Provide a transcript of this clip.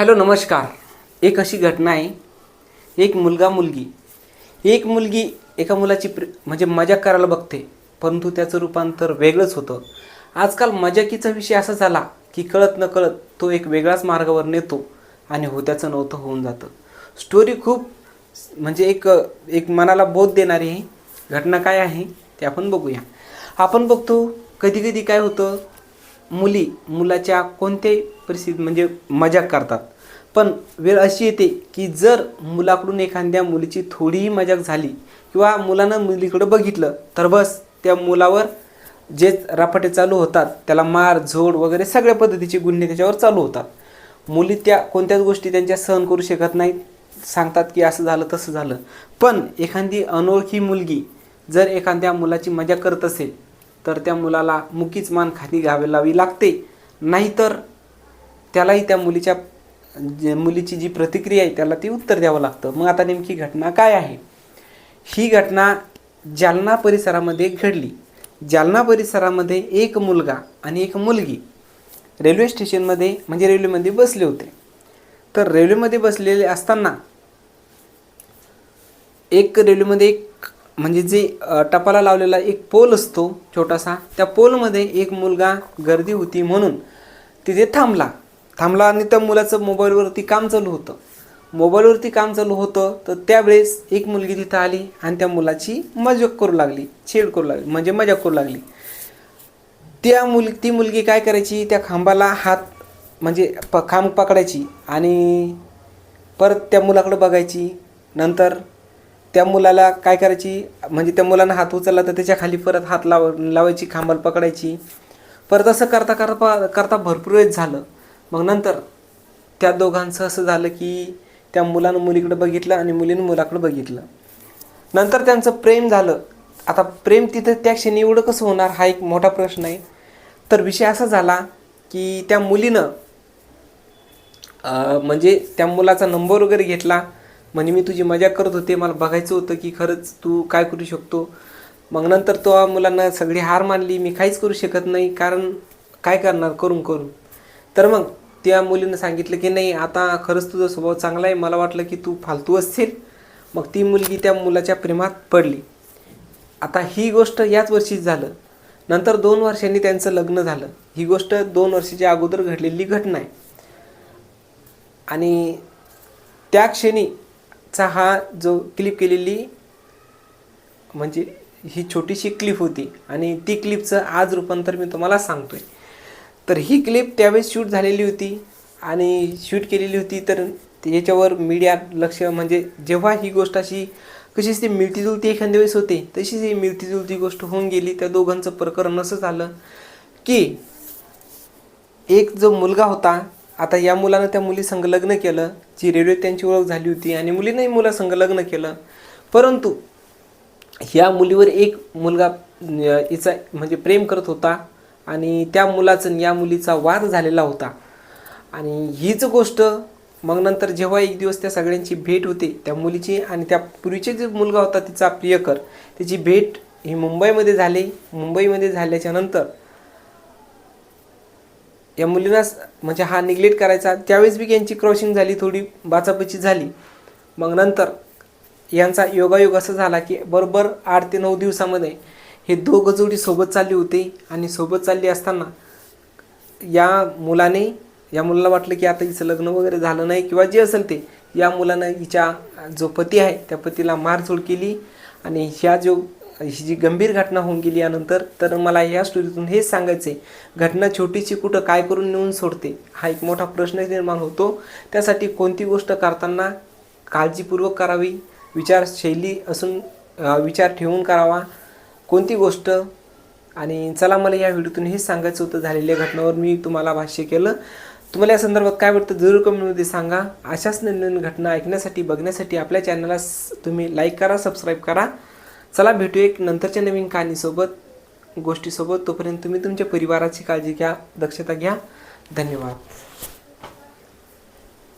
Hello नमस्कार. एक अशी घटना आहे. एक मुलगा मुलगी. एक मुलगी एका मुलाची प्र म्हणजे मजाक करायला बघते परंतु त्याचं रूपांतर वेगळंच होतं. आजकाल मजाकीचा विषय असा झाला की कळत न कळत तो एक वेगळाच मार्गावर नेतो आणि होत्याचं नव्हतं होऊन जातं. स्टोरी खूप म्हणजे एक एक मनाला बोध देणारी आहे घटना काय आहे ते आपण बघूया. आपण बघतो कधी कधी काय होतं मुली मुलाच्या कोणत्याही परिस्थितीत म्हणजे मजाक करतात. पण वेळ अशी येते की जर मुलाकडून एखाद्या मुलीची थोडीही मजाक झाली किंवा मुलानं मुलीकडं बघितलं तर बस त्या मुलावर जे राफाटे चालू होतात त्याला मार झोड वगैरे सगळ्या पद्धतीचे गुन्हे त्याच्यावर चालू होतात. मुली त्या कोणत्याच गोष्टी त्यांच्या सहन करू शकत नाहीत सांगतात की असं झालं तसं झालं. पण एखादी अनोळखी मुलगी जर एखाद्या मुलाची मजा करत असेल तर त्या मुलाला मुकीच मान खाली घ्यावी लावी लागते. नाहीतर त्यालाही त्या मुलीच्या मुलीची जी प्रतिक्रिया आहे त्याला ती उत्तर द्यावं लागतं. मग आता नेमकी घटना काय आहे? ही घटना जालना परिसरामध्ये घडली. जालना परिसरामध्ये एक मुलगा आणि एक मुलगी रेल्वे स्टेशनमध्ये म्हणजे रेल्वेमध्ये बसले होते. तर रेल्वेमध्ये बसलेले असताना एक रेल्वेमध्ये एक म्हणजे जे टपाला लावलेला एक पोल असतो छोटासा त्या पोलमध्ये एक मुलगा गर्दी होती म्हणून तिथे थांबला. थांबला आणि त्या मुलाचं मोबाईलवरती काम चालू होतं. मोबाईलवरती काम चालू होतं तर त्यावेळेस एक मुलगी तिथं आली आणि त्या मुलाची मजाक करू लागली छेड करू लागली म्हणजे मजाक करू लागली. त्या मुल ती मुलगी काय करायची? त्या खांबाला हात म्हणजे प खांब पकडायची आणि परत त्या मुलाकडं बघायची. नंतर त्या मुलाला काय करायची? म्हणजे त्या मुलानं हात उचलला तर त्याच्याखाली परत हात लाव लावायची खांबाला पकडायची. परत असं करता करता करता भरपूर वेळेस झालं. मग नंतर त्या दोघांचं असं झालं की त्या मुलानं मुलीकडं बघितलं आणि मुलीनं मुलाकडं बघितलं. नंतर त्यांचं प्रेम झालं. आता प्रेम तिथं त्या क्षणी एवढं कसं होणार? हा एक मोठा प्रश्न आहे. तर विषय असा झाला की त्या मुलीनं म्हणजे त्या मुलाचा नंबर वगैरे घेतला. म्हणजे मी तुझी मजा करत होते मला बघायचं होतं की खरंच तू काय करू शकतो. मग नंतर तो मुलांना सगळी हार मानली मी काहीच करू शकत नाही कारण काय करणार करून करून. तर मग त्या मुलीनं सांगितलं की नाही आता खरंच तुझा स्वभाव चांगला आहे मला वाटलं की तू फालतू असेल मग ती मुलगी त्या मुलाच्या प्रेमात पडली. आता ही गोष्ट याच वर्षीच झालं. नंतर दोन वर्षांनी त्यांचं लग्न झालं. ही गोष्ट दोन वर्षाच्या अगोदर घडलेली घटना आहे. आणि त्या चा हा जो क्लिप केलेली म्हणजे ही छोटीशी क्लिप होती आणि ती क्लिपचं आज रूपांतर मी तुम्हाला सांगतोय. तर ही क्लिप त्यावेळेस शूट झालेली होती आणि शूट केलेली होती तर याच्यावर मीडिया लक्ष म्हणजे जेव्हा ही गोष्ट अशी कशीच ती मिळतीजुलती एखाद्या वेळेस होते तशीच ही मिळतीजुळती गोष्ट होऊन गेली. त्या दोघांचं प्रकरण असं झालं की एक जो मुलगा होता आता या मुलानं त्या मुली लग्न केलं जी रेडिओ त्यांची ओळख झाली होती आणि मुलीनंही मुला लग्न केलं. परंतु ह्या मुलीवर एक मुलगा हिचा म्हणजे प्रेम करत होता आणि त्या मुलाचं या मुलीचा वाद झालेला होता. आणि हीच गोष्ट मग नंतर जेव्हा एक दिवस त्या सगळ्यांची भेट होते त्या मुलीची आणि त्या पूर्वीचे जे मुलगा होता तिचा प्रियकर त्याची भेट ही मुंबईमध्ये झाली. मुंबईमध्ये झाल्याच्यानंतर या मुलींना म्हणजे हा निग्लेक्ट करायचा. त्यावेळेस बी यांची क्रॉसिंग झाली थोडी बाचाबची झाली. मग नंतर यांचा योगायोग असं झाला की बरोबर आठ ते नऊ दिवसामध्ये हे दोघं जोडी सोबत चालली होती आणि सोबत चालली असताना या मुलाने या मुलाला वाटलं की आता हिचं लग्न वगैरे झालं नाही किंवा जे असेल ते या मुलानं हिच्या जो पती आहे त्या पतीला मारझोड केली आणि ह्या जो ही जी गंभीर घटना होऊन गेली यानंतर तर मला या स्टोरीतून हेच सांगायचं आहे घटना छोटीची कुठं काय करून नेऊन सोडते हा एक मोठा प्रश्न निर्माण होतो. त्यासाठी कोणती गोष्ट करताना काळजीपूर्वक करावी विचारशैली असून विचार ठेवून करावा कोणती गोष्ट? आणि चला मला या व्हिडिओतून हेच सांगायचं होतं झालेल्या घटनावर मी तुम्हाला भाष्य केलं. तुम्हाला या संदर्भात काय वाटतं जरूर कमेंटमध्ये सांगा. अशाच नवीन घटना ऐकण्यासाठी बघण्यासाठी आपल्या चॅनलला तुम्ही लाईक करा सबस्क्राईब करा. चला भेटू एक नंतरच्या नवीन कहाणीसोबत गोष्टीसोबत. तोपर्यंत तुम्ही तुमच्या परिवाराची काळजी घ्या दक्षता घ्या. धन्यवाद.